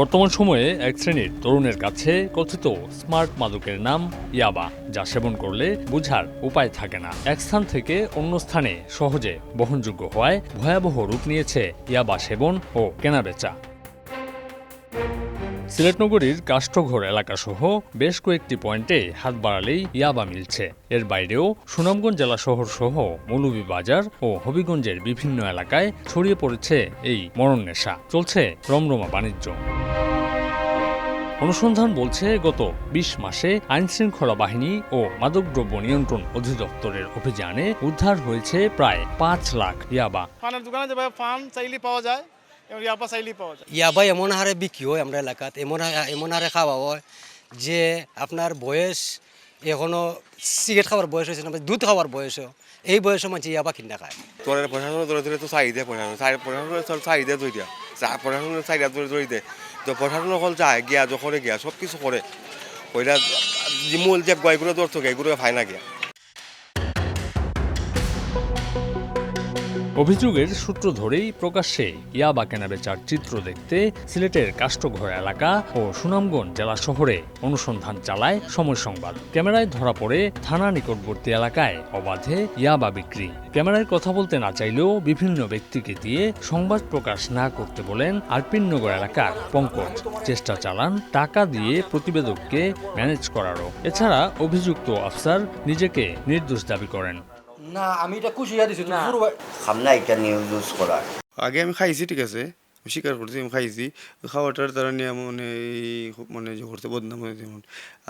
বর্তমান সময়ে এক শ্রেণির তরুণের কাছে কথিত স্মার্ট মাদকের নাম ইয়াবা, যা সেবন করলে বুঝার উপায় থাকে না। এক স্থান থেকে অন্য স্থানে সহজে বহনযোগ্য হওয়ায় ভয়াবহ রূপ নিয়েছে ইয়াবা সেবন ও কেনাবেচা। সিলেট নগরীর কাষ্ঠঘর এলাকাসহ বেশ কয়েকটি পয়েন্টে হাত বাড়ালেই ইয়াবা মিলছে। এর বাইরেও সুনামগঞ্জ জেলা শহর সহ মৌলভীবাজার ও হবিগঞ্জের বিভিন্ন এলাকায় ছড়িয়ে পড়েছে এই মরণ নেশা। চলছে রমরমা বাণিজ্য। অনুসন্ধান বলছে, গত ২০ মাসে আইনশৃঙ্খলা বাহিনী ও মাদকদ্রব্য নিয়ন্ত্রণ অধিদপ্তরের অভিযানে উদ্ধার হয়েছে প্রায় পাঁচ লাখ ইয়াবা। পানের দোকানে যেভাবে পান চাইলে পাওয়া যায় এবং ইয়াপা চাইলেই পাওয়া যায়। ইয়াবা এমন হারে বিক্রি হয় আমরা এলাকাত এমন এমন হারে খাওয়া হয় যে আপনার বয়স এখনও সিগারেট খাওয়ার বয়স হয়েছে না দুধ খাওয়ার বয়সও এই বয়সে মানুষ ইয়াবা কিনা খায়। তোর প্রশাসন ধরে ধরে তো চাহিদা প্রশাসন চল চাহিদা ধরে দিয়া। প্রশাসনের চাহিদা ধরে ধরে দে। তো প্রশাসন হল যায় গিয়া যখন গিয়া সব কিছু করে। ওইটা যে মূল যে গয়গুলো ধরত এগুলো ফাই না গিয়া। অভিযোগের সূত্র ধরেই প্রকাশ্যে ইয়াবা কেনাবেচার চিত্র দেখতে সিলেটের কাষ্ঠঘর এলাকা ও সুনামগঞ্জ জেলা শহরে অনুসন্ধান চালায় সময় সংবাদ। ক্যামেরায় ধরা পড়ে থানা নিকটবর্তী এলাকায় অবাধে ইয়াবা বিক্রি। ক্যামেরায় কথা বলতে না চাইলেও বিভিন্ন ব্যক্তিকে দিয়ে সংবাদ প্রকাশ না করতে বলেন আরপিননগর এলাকার পঙ্কজ। চেষ্টা চালান টাকা দিয়ে প্রতিবেদককে ম্যানেজ করারও। এছাড়া অভিযুক্ত আফসার নিজেকে নির্দোষ দাবি করেন। না আমি এটা খুশিয়া দিছি খামনা এটা নিউজ ইউজ করার। আগে আমি খাইছি ঠিক আছে? স্বীকার করছি আমি খাইছি। খাওয়াটার দ্বারা নিয়ে মানে এই মানে যে করতে বদনাম হয়েছে যেমন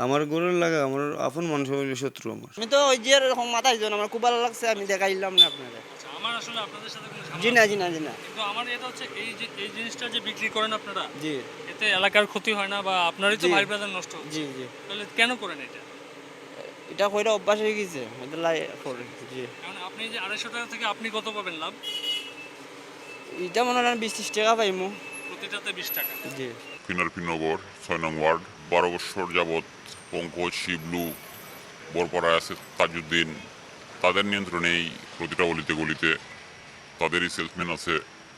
আমার গরুর লাগা আমার আপন মানুষ হইল শত্রু আমার। আমি তো ওই যে এরকম মাথায় জন আমার খুব ভালো লাগছে আমি দেখাইলাম না আপনাদের আমার আসলে আপনাদের সাথে কোনো জি না জি না জি না। কিন্তু আমার এটা হচ্ছে এই যে এই জিনিসটা যে বিক্রি করেন আপনারা জি। এতে এলাকার ক্ষতি হয় না বা আপনারই তো ভাই ব্রাদার নষ্ট হচ্ছে। জি জি। তাহলে কেন করেন এটা? এটা কইরা অভ্যাস হয়ে গেছে এটা লাই করে জি। কারণ আপনি যে আড়াইশো টাকা থেকে আপনি কত পাবেন লাভ? এটা মনে হয় বিশ ত্রিশ টাকা পাইমু। প্রতিটাতে বিশ টাকা। জি। পিনারপিনগর ছয় নং ওয়ার্ড বারো বছর যাবৎ পঙ্কজ শিবলু বরপাড়ায় আছে তাজউদ্দিন। তাদের নিয়ন্ত্রণেই প্রতিটা গলিতে গলিতে তাদেরই সেলসম্যান আছে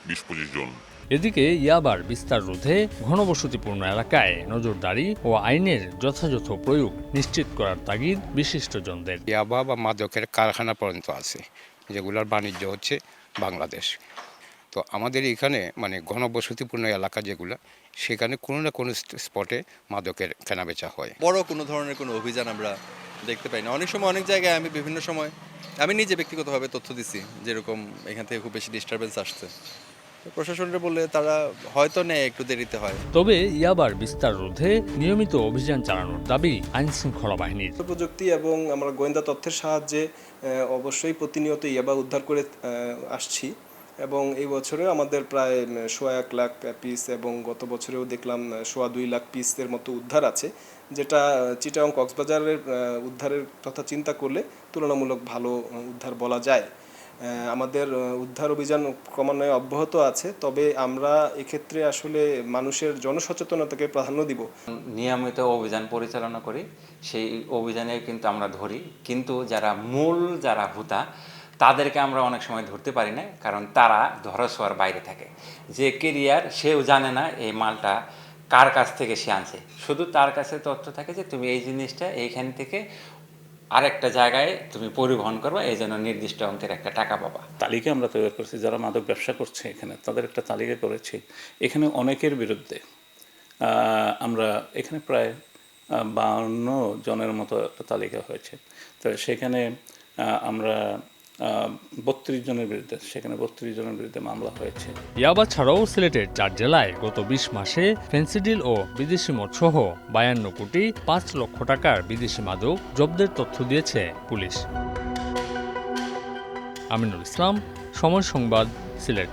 বিশ পঁচিশ জন। এদিকে ইয়াবার বিস্তার রোধে ঘনবসতিপূর্ণ এলাকায় নজরদারি ও আইনের যথাযথ প্রয়োগ নিশ্চিত করার তাগিদ বিশিষ্টজনদের। ইয়াবা বা মাদকের কারখানা পর্যন্ত আছে যেগুলোর বাণিজ্য হচ্ছে বাংলাদেশ। তো আমাদের এখানে মানে ঘনবসতিপূর্ণ এলাকা যেগুলো সেখানে কোনো না কোনো স্পটে মাদকের কেনাবেচা হয়। বড় কোনো ধরনের কোনো অভিযান আমরা দেখতে পাই না। অনেক সময় অনেক জায়গায় আমি বিভিন্ন সময় আমি নিজে ব্যক্তিগতভাবে তথ্য দিচ্ছি যেরকম এখান থেকে খুব বেশি ডিস্টারবেন্স আসছে। প্রশাসনরা বললে তারা হয়তো নেয় একটু দেরিতে হয়। তবে ইয়াবার বিস্তার রোধে নিয়মিত অভিযান চালানোর দাবি আইনশৃঙ্খলা বাহিনীর। প্রযুক্তি এবং আমরা গোয়েন্দা তথ্যের সাহায্যে অবশ্যই প্রতিনিয়ত ইয়াবা উদ্ধার করে আসছি। এবং এই বছরে আমাদের প্রায় সোয়া এক লাখ পিস এবং গত বছরেও দেখলাম সোয়া দুই লাখ পিসের মতো উদ্ধার আছে যেটা চিটাগং কক্সবাজারের উদ্ধারের কথা চিন্তা করলে তুলনামূলক ভালো উদ্ধার বলা যায়। আমাদের উদ্ধার অভিযান ক্রমান্বয়ে অব্যাহত আছে। তবে আমরা এক্ষেত্রে আসলে মানুষের জনসচেতনতাকে প্রাধান্য দিব। নিয়মিত অভিযান পরিচালনা করি। সেই অভিযানে কিন্তু আমরা ধরি। কিন্তু যারা মূল, যারা হুতা, তাদেরকে আমরা অনেক সময় ধরতে পারি না। কারণ তারা ধরছোয়ার বাইরে থাকে। যে কেরিয়ার সেও জানে না এই মালটা কার কাছ থেকে সে আনছে। শুধু তার কাছে তথ্য থাকে যে, তুমি এই জিনিসটা এইখান থেকে আরেকটা জায়গায় তুমি পরিবহন করবা, এই জন্য নির্দিষ্ট অঙ্কের একটা টাকা পাবা। তালিকা আমরা তৈরি করছি, যারা মাদক ব্যবসা করছে এখানে, তাদের একটা তালিকা করেছি। এখানে অনেকের বিরুদ্ধে আমরা এখানে প্রায় বাউন্ন জনের মতো একটা তালিকা হয়েছে। তো সেখানে আমরা বত্রিশ জনের বিরুদ্ধে, সেখানে বত্রিশ জনের বিরুদ্ধে মামলা হয়েছে। ইয়াবা ছাড়াও সিলেটের চার জেলায় গত ২০ মাসে ফেন্সিডিল ও বিদেশি মদ সহ বায়ান্ন কোটি পাঁচ লক্ষ টাকার বিদেশি মাদক জব্দের তথ্য দিয়েছে পুলিশ। আমিনুল ইসলাম, সময় সংবাদ, সিলেট।